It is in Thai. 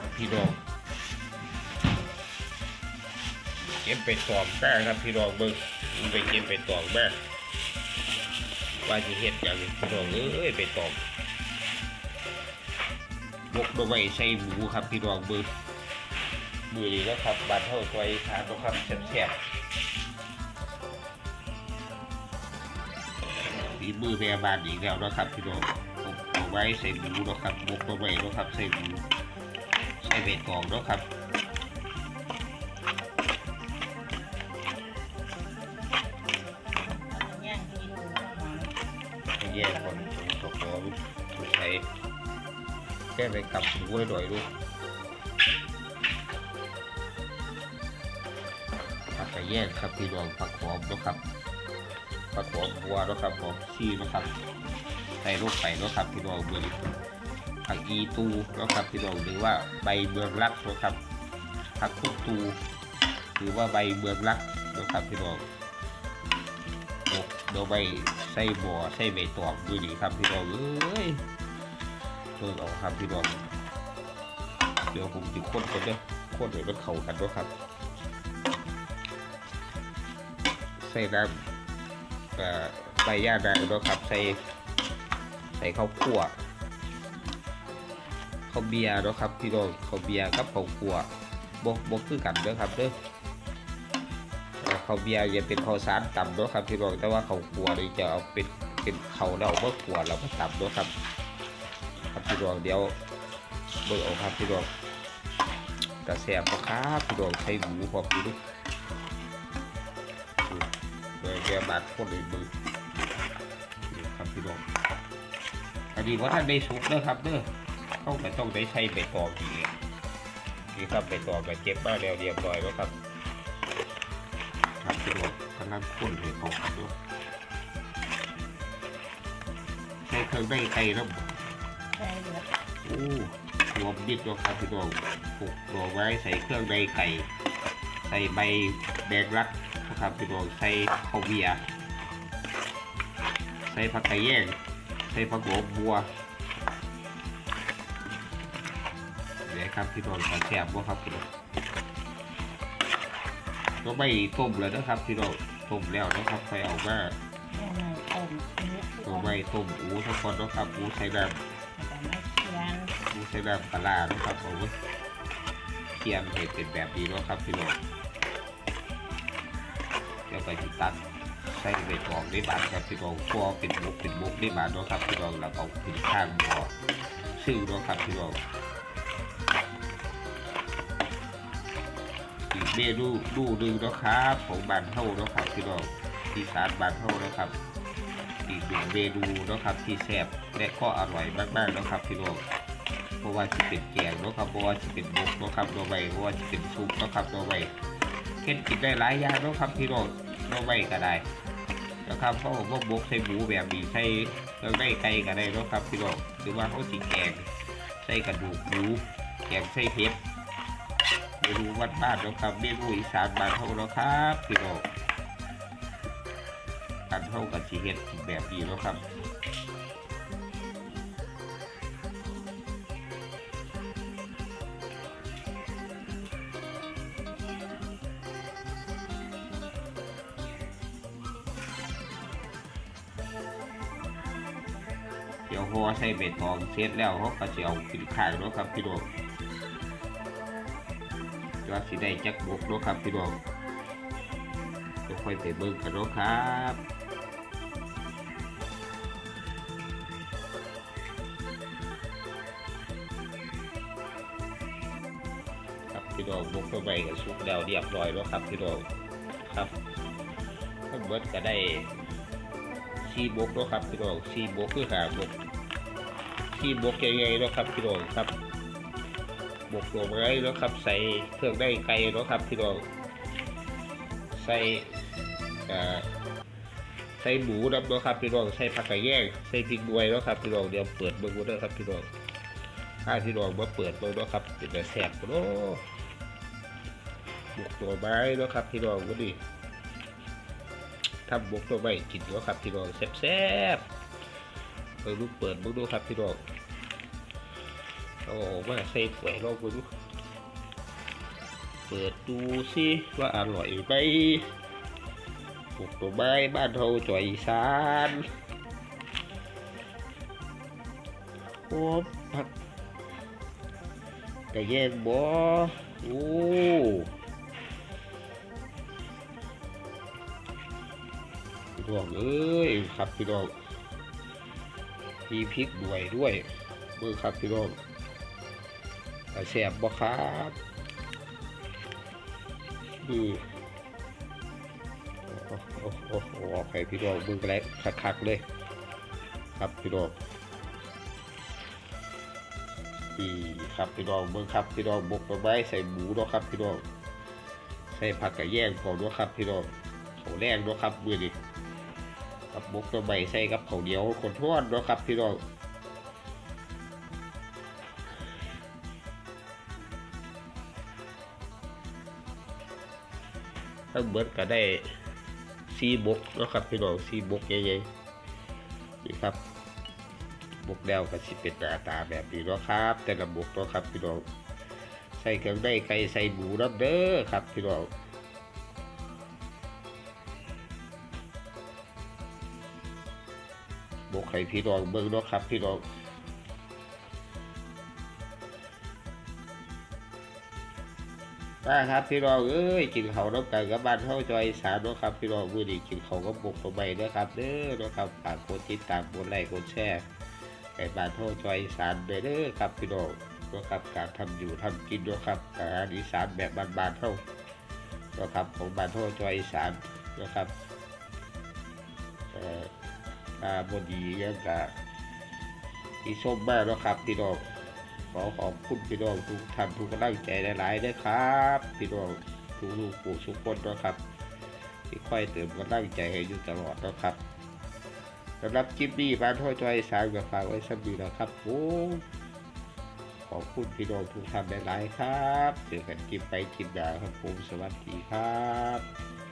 ดพี่น้องเก็บไปตองแป้งครับพี่น้องเบิ่งมันไปเก็บไปตองแป้งว่าสิเฮ็ดอย่างนี้พี่น้องเอ้ยไปตองบกมาไว้ใส่หมูครับพี่น้องเบิ่งมือนี้นะครับบานเท่าตัวอีสานเนาะครับแซ่บๆฝีมือแม่บ้านอีกแล้วนะครับพี่น้องบกเอาไว้ใส่หมูนะครับบกมาไว้นะครับใส่หมู ใส่ใบตองเนาะครับแยกคนตกตัวใช้แค่ไปกลับหมูไว้หน่อยลูกผักกระแยกครับพี่น้องผักหอมเนาะครับผักหอมบัวเนาะครับหอมชีนะครับใส่ลูกไปเนาะครับพี่น้องเมือง ผักอีตูเนะครับพี่น้องหรือว่าใบเมืองรักนะครับผักคุกตูหรือว่าใบเมืองรักนะครับพี่น้องดอกดอกใบใส่บ่อใส่ใบตองดูดีครับพี่น้องเอ้ยเพิ่งเอาครับพี่น้องเดี๋ยวผมจะค้นกันเด้อค้นเดี๋ยวมันเข้ากันด้วยครับใส่น้ำใบย่านางเนาะครับใส่ใส่ข้าวคั่ว ข้าวเบียร์เนาะครับพี่น้องข้าวเบียร์กับข้าวคั่วบกบกคือกันเด้อครับเด้อเขาวเบียร์จะเป็นข้าวสารต่ำเนาะครับพี่น้องแต่ว่าเขาวขัวนี่จะเอาเป็นเป็นเขาวเราเมื่อขัวเราก็ต่ำเนาะครับครับพี่น้องเดี๋ยวเบิ่งเอาครับพี่น้องกระแสบครับพี่น้องใช้หมูพร้อมดูดิโดยแกบาดคนเลยมือนี่ครับพี่น้องอันนี้ว่าท่านได้สุกเด้อครับเด้อ เขาก็ต้องได้ใช้ใบตองอีกนี่ครับใบตองก็เก็บมาแล้วเรียบร้อยแล้วครับครับพี่น้องกำลังข้นเลยเขาครับด้วยใช้เครื่องได้ไก่แล้วใช่เลือโอ้รวมดิบแล้วครับพี่น้องปลูกดอกไว้ใส่เครื่องในไก่ใส่ใบแดงรักนะครับพี่น้องใส่ข้าวเบียร์ใส่ผักไก่แยงใส่ผักหอมบัว ครับพี่น้องแซ่บบ่ครับพี่น้องก็ไม่ต้มแล้วนะครับพี่น้องต้มแล้วนะครับใครเอามาแม่นต้มเนื้อตัวไม่ต้มอูทุกคนนะครับอูใส่น้แต่ไม่เคียงำอูใส่น้ำปลาร้านะครับผมเคี่ยงเห็ดเป็นแบบนี้เนาะครับพี่น้องเดี๋ยวไปติดตัดใส่ใบตองได้บาทครับพี่น้องพอเป็นมุกเป็นมุกได้บาทเนาะครับพี่น้องแล้วเอาขึ้นข้างหม้อซึ่งเนาะครับพี่น้อง เมนูดูหนึ่งนะครับของบานเท่านะครับพี่น้องที่สารบานเท่านะครับ อีกหนึ่งเมนูนะครับที่แซ่บและก็อร่อยมากๆนะครับพี่น้องเพราะว่าจะเป็นแกงนะครับเพราะว่าจะเป็นบกนะครับโนไว้เพราะว่าจะเป็นซุปนะครับโนไว้เฮ็ดกินได้หลายอย่างนะครับพี่น้องโนไว้ก็ได้นะครับเพราะว่าบกใส่หมูแบบนี้ใส่เครื่องในไก่ก็ได้นะครับพี่น้องหรือว่าเขาสิแกงใส่กระดูกหมูแกงใส่เผ็ด เมนูวัดบ้านเนาครับเมนูอีสานบ้านเฮาเนาะครับพี่น้องการเข้ากับชีเฮ็ดแบบนี้แล้วครับเดี๋ยวห่อใส่ใบตองเสร็จแล้วเขาก็จะเอาขึ้นข้างแล้วครับพี่น้อง ว่าสิได้จักบกแล้วครับพี่น้องเดี๋ยวค่อยไปเบิ่งกันเนาะครับครับพี่น้องบกตัวใบกับซุกแล้วเรียบร้อยแล้วครับพี่น้องครับทั้งเบิดก็ได้ซีบกแล้วครับพี่น้องซีบกคือหาบกซีบกใหญ่ๆแล้วครับพี่น้องครับ บกตัวไม้แล้วครับ ใส่เครื่องได้ไกลแล้วครับพี่น้องใส่ใส่หมูน้ำเนาะครับพี่น้องใส่ผักกระแยงใส่พริกด้วยเนาะครับพี่น้องเดี๋ยวเปิดเบิ่งดูเด้อครับพี่น้องถ้าพี่น้องมาเปิดเบิ่งเนาะครับเป็นแต่แซ่บเนาะบุกตัวไม้เนาะครับพี่น้องก็ดีทำบุกตัวไม้กินเนาะครับพี่น้องแซ่บๆเปิดลูกเปิดเบิ่งดูครับพี่น้อง เอาออกมาใส่ถ้วยลองดูเปิดดูสิว่าอร่อยไหมปลูกตัวไม้บ้านเราจ่อยอีสานโอ้ผักกระแยงบ่โอ้พี่น้องเอ้ยครับพี่น้องมีพริกด้วยด้วยเบิ่งครับพี่น้อง แสบบ่ครับอือโอ้โอ้โอ้โอ้ออกให้พี่น้องเบิ่งกันแล้วคักๆเลย ครับพี่น้องนี่ครับพี่น้องเบิ่งครับพี่น้องบกตัวไม้ใส่หมูเนาะครับพี่น้องใส่ผักกระแยงของเนาะครับพี่น้องเขาแรงเนาะครับมือนี้กับบกตัวไม้ใส่กับเขาเหนียวคนทอดเนาะครับพี่น้อง ทั้งเบิดก็ได้ซีบกนะครับพี่น้องซีบกใหญ่ๆนี่ครับบกแล้วก็สิเป็นหน้าตาแบบนี้นะครับ แต่ละบกนะครับพี่น้องใส่เครื่องในไก่ใส่หมูน้ำเด้อครับพี่น้องบกไข่พี่น้องเบิ่งนะครับพี่น้อง มาครับพี่น้องเอ้ยกินเขาวน้ำกันกับบ้านเท่าจอยสานเนะครับพี่น้องมือนี้กินเขากับบกตัวใหม่เด้อครับเด้อนะครับฝากกดติดตามกดไลค์กดแชร์ไปบ้านโทษจอยสานเด้อเด้อครับพี่น้องนะครับการทำอยู่ทำกินด้วยครับอาหารอีสานแบบบ้านๆเท่านะครับของบ้านโทษจอยสานนะครับเอ่อตาบดียังกะอีส้มมากเนาะครับพี่น้อง อขอบคุณพี่น้องทุกท่านทุกกำลังใจหลายๆด้วยครับพี่น้องทุกลูกปู่ทุกคนนะครับที่ค่อยเติมกำลังใจให้อยู่ตลอดนะครับสำหรับคลิปนี้บ้านท่อจอยสามกับฝากไว้สักดีนะครับผมขอบคุณพี่น้องทุกท่านหลายๆครับเจอกันคลิปไปคลิปหน้าครับผมสวัสดีครับ